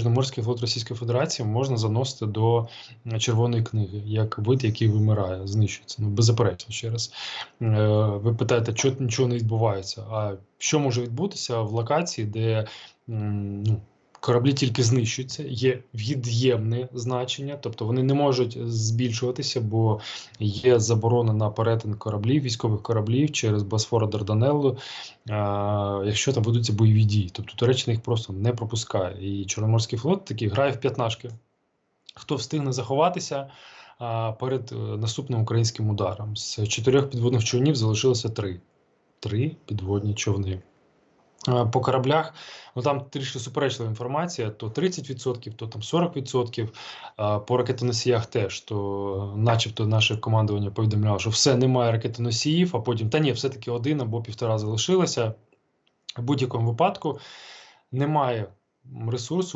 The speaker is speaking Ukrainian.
Чорноморський флот Російської Федерації можна заносити до червоної книги як вид, який вимирає, знищується. Ну беззаперечно ще раз. Е, Ви питаєте, чого нічого не відбувається? А що може відбутися в локації, де ну, кораблі тільки знищуються, є від'ємне значення, тобто вони не можуть збільшуватися, бо є заборона на перетин кораблів, військових кораблів через Босфора Дарданеллу, якщо там ведуться бойові дії. Тобто Туреччина їх просто не пропускає. І Чорноморський флот такий грає в п'ятнашки. Хто встигне заховатися перед е, наступним українським ударом? З чотирьох підводних човнів залишилося три. Три підводні човни. Е, По кораблях, ну там трішки суперечлива інформація: то 30%, то там 40%. По ракетоносіях теж, то начебто наше командування повідомляло, що все немає ракетоносіїв, а потім та ні, все-таки один або півтора залишилося. В будь-якому випадку немає ресурсу.